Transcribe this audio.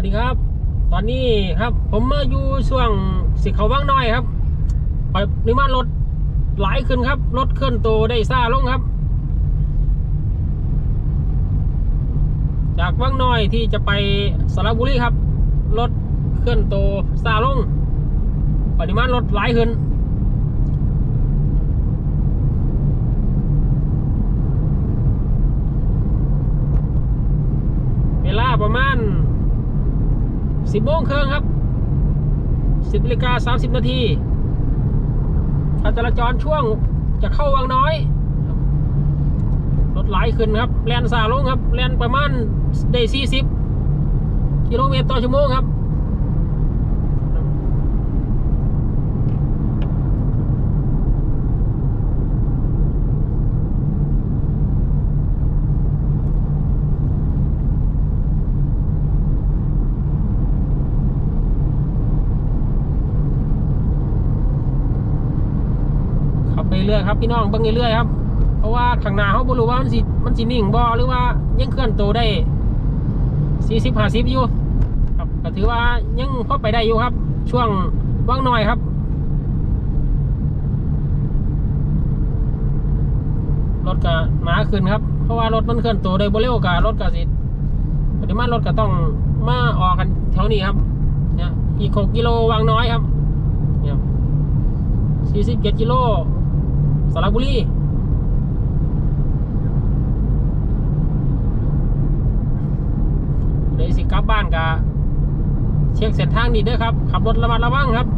วัสดีครับ ตอนนี้ครับ ผมมาอยู่ช่วงสิเขาว่างน้อยครับปริมาณรถหลายขึ้นครับ รถเคลื่อนตัวได้ซาลงครับ จากว่างน้อยที่จะไปสระบุรีครับ รถเคลื่อนตัวซาลง ปริมาณรถหลายขึ้นเวลาประมาณ สิบโมงครึ่งครับสิบนาฬิกาสามสิบนาทีการจราจรช่วงจะเข้าวังน้อย รถไหลขึ้นครับ แลนซาลงครับ แลนประมาณได้40กิโลเมตรต่อชั่วโมงครับ ไปเรื่อยครับพี่น้องเบิ่งเรื่อยครับ เพราะว่าข้างหน้าเขาบ่รู้ว่ามันสิมันสินิ่งบ่หรือว่ายังเคลื่อนตัวได้สี่สิบห้าสิบอยู่ครับก็ถือว่ายังพอไปได้อยู่ครับ ช่วงว่างหน่อยครับรถก็หนาขึ้นครับ เพราะว่ารถมันเคลื่อนตัวได้บ่เร็วกับรถก็สิปริมาณรถก็ต้องมาออกกันแถวนี้ครับเนี่ยอีกหกกิโลวางน้อยครับเนี่ยสี่สิบเจ็ดกิโล ระบุรีเลยสิกลับบ้านกะเช็คเส้นทางดีเด้อครับ ขับรถระมัดระวังครับ